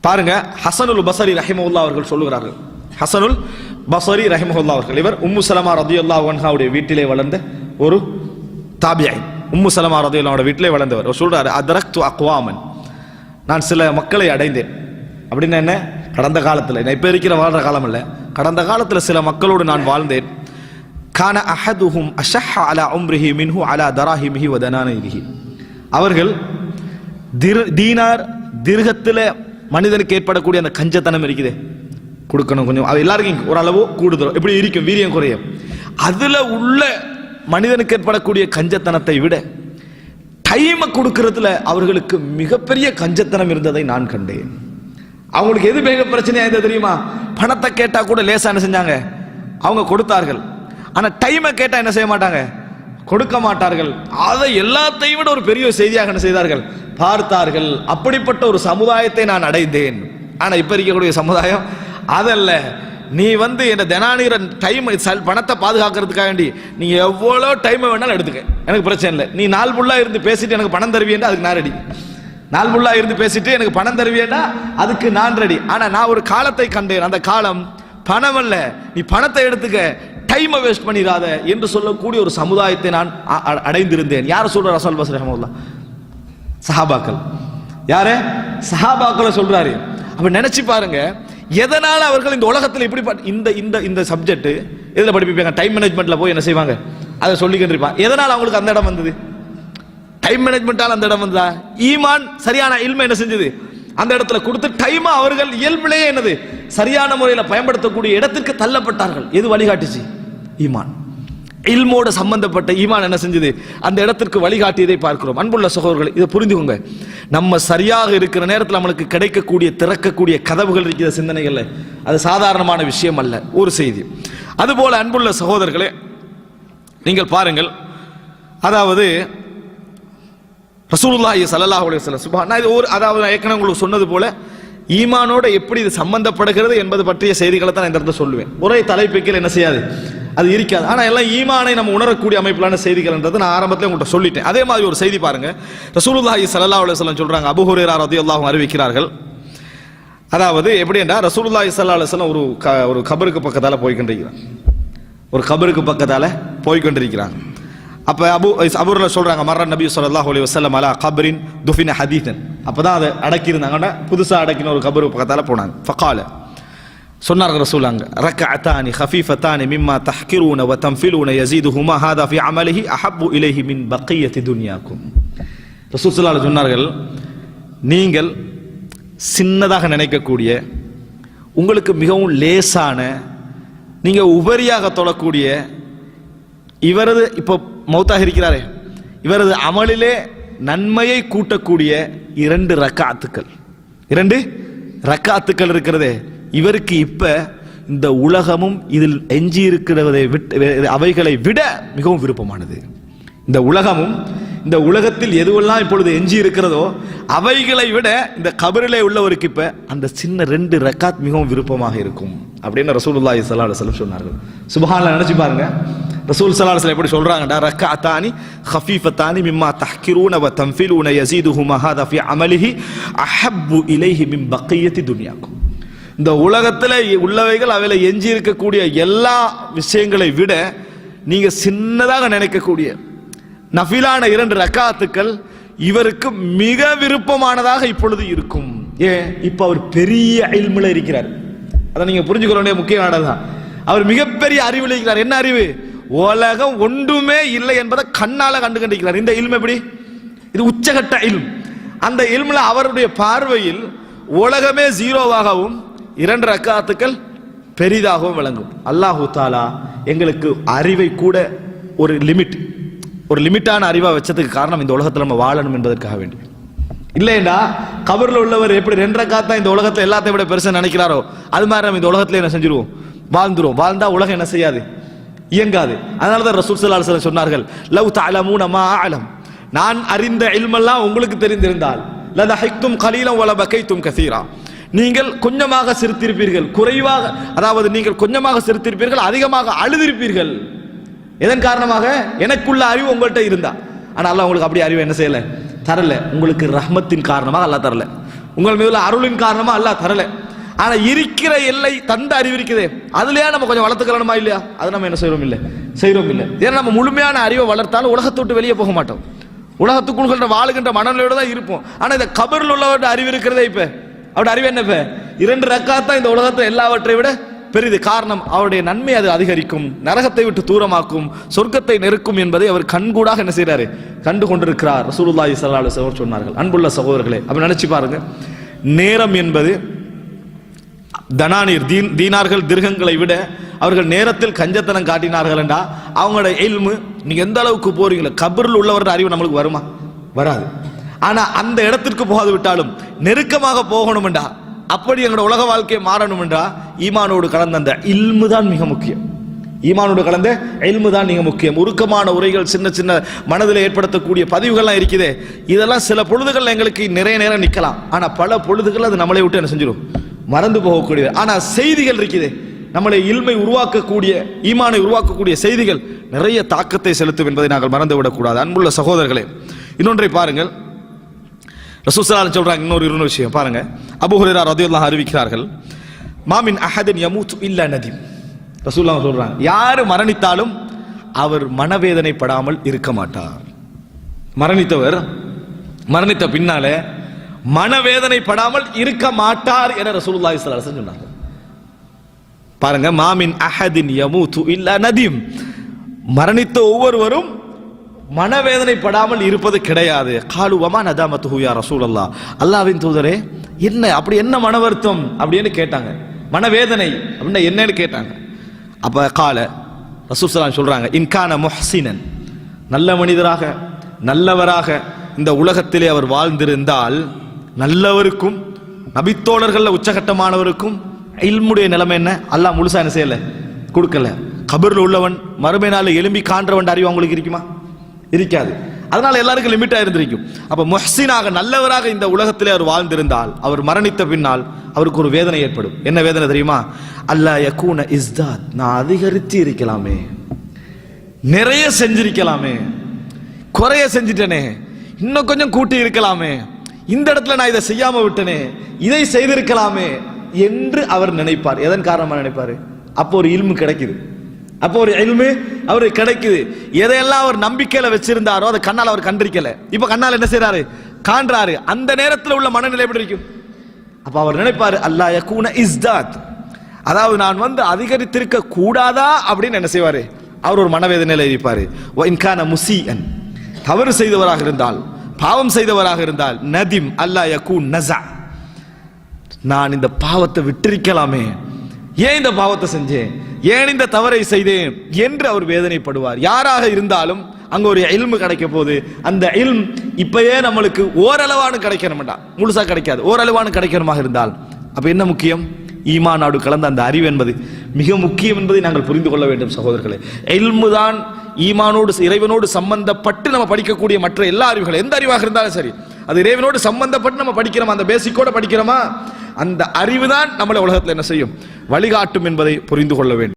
பாருங்க ஹசனுல் பசரி ரஹிமவுல்லா அவர்கள் சொல்லுகிறார்கள். ஹசனுல் பசரி ரஹிமவுல்லா அவர்கள். இவர் உம்மு சலமா ரதியுல்லா ஒன்ஹாவுடைய வீட்டிலே வளர்ந்த ஒரு தாபியாய் உம்மு சலமா ரதியுல்லாவோட வீட்டிலே வளர்ந்தவர். அவர் சொல்றாரு அதரக்து அக்வாமன். நான் சில மக்களை அடைந்தேன். அப்படின்னா என்ன? கடந்த காலத்தில். நான் இப்போ இருக்கிற வாழ்ற காலம் இல்லை கடந்த காலத்தில் சில மக்களோடு நான் வாழ்ந்தேன். கான அஹதுஹும் அஷஹ அலா உம்ரிஹி மின்ஹு அலா தராஹிமிஹி வதனானிஹி அவர்கள் திர் தீனார் திருகத்தில் மனிதனுக்கு ஏற்படக்கூடிய அந்த கஞ்சத்தனம் இருக்குது. கொடுக்கணும் கொஞ்சம். அது எல்லாருக்கும் ஓரளவு கூடுதலும் எப்படி இருக்கும்? வீரியம் குறையும். அதில் உள்ள மனிதனுக்கு ஏற்படக்கூடிய கஞ்சத்தனத்தை விட டைமை கொடுக்கறதுல அவர்களுக்கு மிகப்பெரிய கஞ்சத்தனம் இருந்ததை நான் கண்டேன். அவங்களுக்கு எது மிக பிரச்சனையாக இருந்தது தெரியுமா? பணத்தை கேட்டால் கூட லேசாக என்ன செஞ்சாங்க? அவங்க கொடுத்தார்கள். ஆனால் டைமை கேட்டால் என்ன செய்ய மாட்டாங்க? கொடுக்க மாட்டார்கள். அதை எல்லாத்தையும் விட ஒரு பெரிய செய்தியாக என்ன செய்தார்கள்? பார்த்தார்கள். அப்படிப்பட்ட ஒரு சமுதாயத்தை நான் அடைந்தேன். ஆனால் இப்போ இருக்கக்கூடிய சமுதாயம் அதல்ல. நீ வந்து என்ன தினானிர டைம் பணத்தை பாதுகாக்கிறதுக்காக வேண்டி நீ எவ்வளோ டைமை வேணாலும் எடுத்துக்க. எனக்கு பிரச்சனை இல்லை. நீ நாள் ஃபுல்லாக இருந்து பேசிட்டு எனக்கு பணம் தருவியேன்னா அதுக்கு நான் ரெடி நாள் ஃபுல்லாக இருந்து பேசிட்டு எனக்கு பணம் தருவியன்னா அதுக்கு நான் ரெடி ஆனால் நான் ஒரு காலத்தை கண்டேன். அந்த காலம் பணம் அல்ல. நீ பணத்தை எடுத்துக்க. டைமை வேஸ்ட் பண்ணிடாத என்று சொல்லக்கூடிய ஒரு சமுதாயத்தை நான் அ- அடைந்திருந்தேன். யார் சொல்ற ரசல் பஸ் ரஹமுல்லா சஹாபாக்கள். யாரு? சஹாபாக்களை சொல்றாரு. அப்ப நினைச்சு பாருங்க எதனால அவர்கள் இந்த உலகத்தில் இப்படி பட்- இந்த இந்த இந்த சப்ஜெக்ட் இதில் படிப்பிப்பாங்க? டைம் மேனேஜ்மெண்ட்ல போய் என்ன செய்வாங்க? அதை சொல்லிக்கிட்டு எதனால் எதனால அவங்களுக்கு அந்த இடம் வந்தது? டைம் மேனேஜ்மெண்டால் அந்த இடம் வந்ததா? ஈமான் சரியான இல்மை என்ன செஞ்சது? அந்த இடத்துல கொடுத்து டைம் அவர்கள் இயல்பிலேயே என்னது? சரியான முறையில் பயன்படுத்தக்கூடிய இடத்திற்கு தள்ளப்பட்டார்கள். எது வழிகாட்டுச்சு? ஈமான். இல்மோடு சம்பந்தப்பட்ட ஈமான் என்ன செஞ்சது? அந்த இடத்திற்கு வழிகாட்டியதை பார்க்கிறோம். அன்புள்ள சகோதரர்கள் இதை புரிந்துக்கோங்க நம்ம சரியாக இருக்கிற நேரத்தில் நம்மளுக்கு கிடைக்கக்கூடிய திறக்கக்கூடிய கதவுகள் இருக்கிற சிந்தனைகளில் அது சாதாரணமான விஷயம் அல்ல. ஒரு செய்தி. அதுபோல் அன்புள்ள சகோதரர்களே நீங்கள் பாருங்கள். அதாவது ரசூலுல்லாஹி ஸல்லல்லாஹு அலைஹி சுபா நான் இது ஒரு அதாவது நான் ஏற்கனவே உங்களுக்கு சொன்னது போல ஈமானோட எப்படி இது சம்பந்தப்படுகிறது என்பது பற்றிய செய்திகளை தான் நான் இந்த இடத்துல சொல்லுவேன். ஒரே தலைப்புக்கில் என்ன செய்யாது? அது இருக்காது. ஆனால் எல்லாம் ஈமானை நம்ம உணரக்கூடிய அமைப்பிலான செய்திகள்ன்றது நான் ஆரம்பத்தில் உங்கள்கிட்ட சொல்லிட்டேன். அதே மாதிரி ஒரு செய்தி பாருங்க. ரசூலுல்லாஹி சல்லா அலைஹி சொல்கிறாங்க சொல்றாங்க. அபூ ஹுரைரா அறிவிக்கிறார்கள். அதாவது எப்படி என்றால் ரசூலுல்லாஹி சல்லா அலைஹி ஒரு க- ஒரு கபருக்கு பக்கத்தால் போய்கொண்டிருக்கிறாங்க ஒரு கபருக்கு பக்கத்தால் போய்கொண்டிருக்கிறாங்க அப்போ அபு அபூரில் சொல்கிறாங்க மர நபி சொல்லா அலைஹி வசல்லம் அலா கபரின் துஃபின ஹதீதன் அப்போ தான் அதை அடக்கியிருந்தாங்கன்னா புதுசாக அடக்கின ஒரு கபருக்கு பக்கத்தால் போனாங்க. ஃபக்காலை சொன்னார்கள் ரசூலாங்க ரக்க அத்தானி ஹஃபீஃபத்தானி மிம்மா தஹ்கிரூன வ தம்ஃபிலூன யசீது ஹுமா ஹாதா ஃபி அமலிஹி அஹப்பு இலைஹி மின் பக்கியத்தி துன்யாக்கும் ரசூல் சொல்லால் சொன்னார்கள் நீங்கள் சின்னதாக நினைக்கக்கூடிய உங்களுக்கு மிகவும் லேசான நீங்கள் உபரியாக தொழக்கூடிய இவரது இப்போ மௌத்தாக இருக்கிறாரே இவரது அமலிலே நன்மையை கூட்டக்கூடிய இரண்டு ரக்காத்துக்கள். இரண்டு ரக்காத்துக்கள் இருக்கிறதே இவருக்கு இப்ப இந்த உலகமும் இதில் எஞ்சி இருக்கிறதை விட்டு அவைகளை விட மிகவும் விருப்பமானது. இந்த உலகமும் இந்த உலகத்தில் எதுவெல்லாம் இப்பொழுது எஞ்சி இருக்கிறதோ அவைகளை விட இந்த கபரிலே உள்ளவருக்கு இப்ப அந்த சின்ன ரெண்டு ரக்காத் மிகவும் விருப்பமாக இருக்கும். அப்படின்னு ரசூலுல்லாஹி ஸல்லல்லாஹு செலவு சொன்னார்கள். சுபஹானல்லாஹ் நினைச்சு பாருங்க. ரசூல் ஸல்லல்லாஹு அலைஹி எப்படி சொல்றாங்கடா? ரக்காத்தானி ஹஃபீஃபத்தானி மிம்மா தஹ்கிரூன வ தன்ஃபிலூன யஸீதுஹுமா ஹாதா தஃபி அமலிஹி அஹப்பு இலைஹி மிம் பக்கையத்தி துனியாக்கும். இந்த உலகத்தில் உள்ளவைகள் அவையில் எஞ்சி இருக்கக்கூடிய எல்லா விஷயங்களை விட நீங்கள் சின்னதாக நினைக்கக்கூடிய நஃபிலான இரண்டு ரக்காத்துக்கள் இவருக்கு மிக விருப்பமானதாக இப்பொழுது இருக்கும். ஏன்? இப்போ அவர் பெரிய அயில்முல இருக்கிறார். அதை நீங்கள் புரிஞ்சுக்கிற வேண்டிய முக்கியமானதுதான் அவர் மிகப்பெரிய அறிவில் இருக்கிறார். என்ன அறிவு? உலகம் ஒன்றுமே இல்லை என்பதை கண்ணால் கண்டு கண்டிக்கிறார் இந்த இல்மு எப்படி? இது உச்சகட்ட இல்ம். அந்த இல்மில் அவருடைய பார்வையில் உலகமே ஜீரோவாகவும் இரண்டு ரக்காத்துக்கள் பெரிதாகவும் விளங்கும். அல்லாஹு தாலா எங்களுக்கு அறிவை கூட ஒரு லிமிட் ஒரு லிமிட்டான அறிவாக வச்சதுக்கு காரணம் இந்த உலகத்தில் நம்ம வாழணும் என்பதற்காக வேண்டி. இல்லைண்டா கபரில் உள்ளவர் எப்படி ரெண்டரை ரக்காத்தா இந்த உலகத்தில் எல்லாத்தையும் விட பெருசாக நினைக்கிறாரோ அது மாதிரி நம்ம இந்த உலகத்தில் என்ன செஞ்சிருவோம்? வாழ்ந்துருவோம். வாழ்ந்தா உலகம் என்ன செய்யாது? இயங்காது. அதனால தான் ரசூல் ஸல்லல்லாஹு அலைஹி சொன்னார்கள் லவ் தஅலமூன நம்ம ஆலம் நான் அறிந்த இல்மெல்லாம் உங்களுக்கு தெரிந்திருந்தால் லதஹிக்தும் கலீலம் வல பகைத்தும் கசீரா. நீங்கள் கொஞ்சமாக சிரித்திருப்பீர்கள். குறைவாக அதாவது நீங்கள் கொஞ்சமாக சிரித்திருப்பீர்கள் அதிகமாக அழுதிருப்பீர்கள். எதன் காரணமாக? எனக்குள்ள அறிவு உங்கள்கிட்ட இருந்தா. ஆனால் அல்லாஹ் உங்களுக்கு அப்படி அறிவு என்ன செய்யல? தரல. உங்களுக்கு ரஹ்மத்தின் காரணமாக அல்லா தரல. உங்கள் மீது அருளின் காரணமாக அல்லா தரல. ஆனால் இருக்கிற எல்லை தந்த அறிவு இருக்குதே. அதுலயே நம்ம கொஞ்சம் வளர்த்துக்கலாமா இல்லையா? அது நம்ம என்ன செய்யறோம் இல்லை? செய்யறோம் இல்லை. ஏன்னா நம்ம முழுமையான அறிவை வளர்த்தாலும் உலகத்தை விட்டு வெளியே போக மாட்டோம். உலகத்துக்குள்கின்ற வாழுகின்ற மனநிலையோடு தான் இருப்போம். ஆனால் இந்த கபரில் உள்ளவர்கிட்ட அறிவு இருக்கிறதே இப்போ. அவருடைய அறிவு என்ன இரண்டு ரக்காத்தான் இந்த உலகத்தை எல்லாவற்றை விட பெரிது. காரணம் அவருடைய நன்மை அது அதிகரிக்கும். நரகத்தை விட்டு தூரமாக்கும். சொர்க்கத்தை நெருக்கும் என்பதை அவர் கண்கூடாக என்ன செய்கிறாரு கண்டு கொண்டிருக்கிறார் ரசூலுல்லாஹி ஸல்லல்லாஹு அலைஹி சொன்னார்கள். அன்புள்ள சகோதரர்களே அப்படி நினைச்சு பாருங்க. நேரம் என்பது தனானீர் தீன் தீனார்கள் திருகங்களை விட அவர்கள் நேரத்தில் கஞ்சத்தனம் காட்டினார்கள் என்றா அவங்களோட எல்மு நீங்கள் எந்த அளவுக்கு போறீங்களோ கபரில் உள்ளவரோட அறிவு நம்மளுக்கு வருமா? வராது. ஆனா அந்த இடத்திற்கு போகாது விட்டாலும் நெருக்கமாக போகணும்டா அப்படி எங்களோட உலக வாழ்க்கையை மாறணும்டா ஈமானோடு கலந்த அந்த இல்மு தான் மிக முக்கியம். ஈமானோடு கலந்த இல்மு தான் மிக முக்கியம். உருக்கமான உரைகள் சின்ன சின்ன மனதில் ஏற்படுத்தக்கூடிய பதிவுகள்லாம் இருக்குது. இதெல்லாம் சில பொழுதுகள் எங்களுக்கு நிறைய நேரம் நிற்கலாம். ஆனா பல பொழுதுகள் அது நம்மளை விட்டு என்ன செஞ்சிடும் மறந்து போகக்கூடியது. ஆனா செய்திகள் இருக்குது. நம்மளை இல்மை உருவாக்கக்கூடிய ஈமானை உருவாக்கக்கூடிய செய்திகள் நிறைய தாக்கத்தை செலுத்தும் என்பதை நாங்கள் மறந்து விடக்கூடாது அன்புள்ள சகோதரர்களே இன்னொன்றை பாருங்கள். ரசூசலால் சொல்கிறாங்க இன்னொரு இன்னொரு விஷயம். பாருங்க. அபுஹுரா ஹுரைரா அறிவிக்கிறார்கள் மாமின் அஹதின் யமூத் இல்லா நதீம். ரசூல்லா சொல்றாங்க யார் மரணித்தாலும் அவர் மனவேதனைப்படாமல் இருக்க மாட்டார். மரணித்தவர் மரணித்த பின்னாலே மனவேதனைப்படாமல் இருக்க மாட்டார் என ரசூலுல்லாஹி ஸல்லல்லாஹு அலைஹி வஸல்லம் சொன்னாங்க பாருங்க மாமின் அஹதின் யமூத்து இல்லா நதீம். மரணித்த ஒவ்வொருவரும் மனவேதனைப்படாமல் இருப்பது கிடையாது. காலுவமா நதாமத்து ஹூயா ரசூலல்லா அல்லாவின் தூதரே என்ன அப்படி என்ன மன வருத்தம் அப்படின்னு கேட்டாங்க. மனவேதனை அப்படின்னா என்னன்னு கேட்டாங்க. அப்ப கால ரசூசலாம் சொல்கிறாங்க இன்கான முஹ்சினன். நல்ல மனிதராக நல்லவராக இந்த உலகத்திலே அவர் வாழ்ந்திருந்தால் நல்லவருக்கும் நபித்தோழர்களில் உச்சகட்டமானவருக்கும் இல்முடைய நிலைமை என்ன? அல்லாஹ் முழுசா என்ன செய்யலை? கொடுக்கல. கபரில் உள்ளவன் மறுமை நாள் எலும்பி காண்றவன் அறிவு அவங்களுக்கு இருக்குமா? இருக்காது. அதனால எல்லாருக்கும் லிமிட்டாக இருந்திருக்கும். அப்போ முஹ்சினாக நல்லவராக இந்த உலகத்திலே அவர் வாழ்ந்திருந்தால் அவர் மரணித்த பின்னால் அவருக்கு ஒரு வேதனை ஏற்படும். என்ன வேதனை தெரியுமா? அல்லா யக்கூன இஸ்தாத். நான் அதிகரித்து இருக்கலாமே நிறைய செஞ்சிருக்கலாமே. குறைய செஞ்சிட்டனே. இன்னும் கொஞ்சம் கூட்டி இருக்கலாமே. இந்த இடத்துல நான் இதை செய்யாம விட்டனே. இதை செய்திருக்கலாமே என்று அவர் நினைப்பார். எதன் காரணமாக நினைப்பார்? அப்போ ஒரு இல்மு கிடைக்குது. அப்போ ஒரு இல்மு அவருக்கு கிடைக்குது. எதையெல்லாம் அவர் நம்பிக்கையில வச்சிருந்தாரோ அதை கண்ணால் அவர் கண்டிருக்கல இப்ப கண்ணால் என்ன செய்யறாரு காண்றாரு. அந்த நேரத்தில் உள்ள மனநிலை எப்படி இருக்கும்? அப்ப அவர் நினைப்பாரு அல்லாஹ் யக்கூன இஸ்தாத். அதாவது நான் வந்து அதிகரித்திருக்க கூடாதா அப்படின்னு என்ன செய்வாரு? அவர் ஒரு மனவேதனையில் இருப்பாரு. இன்கான முசீஅன். தவறு செய்தவராக இருந்தால் பாவம் செய்தவராக இருந்தால் நதிம் அல்லா யகூன் நசா. நான் இந்த பாவத்தை விட்டிருக்கலாமே. ஏன் இந்த பாவத்தை செஞ்சேன்? ஏன் இந்த தவறை செய்தேன் என்று அவர் வேதனைப்படுவார். யாராக இருந்தாலும் அங்க ஒரு இல்மு கிடைக்க போது அந்த இல்ம் இப்பயே நம்மளுக்கு ஓரளவானு கிடைக்கணும்டா. முழுசா கிடைக்காது. ஓரளவானு கிடைக்கணுமாக இருந்தால். அப்ப என்ன முக்கியம்? ஈமா நாடு கலந்த அந்த அறிவு என்பது மிக முக்கியம் என்பதை நாங்கள் புரிந்து கொள்ள வேண்டும் சகோதரர்களே. இல்மு தான் ஈமானோடு இறைவனோடு சம்பந்தப்பட்டு நம்ம படிக்கக்கூடிய மற்ற எல்லா அறிவுகள். எந்த அறிவாக இருந்தாலும் சரி. அது இறைவனோடு சம்பந்தப்பட்டு நம்ம படிக்கிறோமா? அந்த பேசிக்கோட படிக்கிறோமா? அந்த அறிவு தான் நம்மளை உலகத்தில் என்ன செய்யும்? வழிகாட்டும் என்பதை புரிந்து கொள்ள வேண்டும்.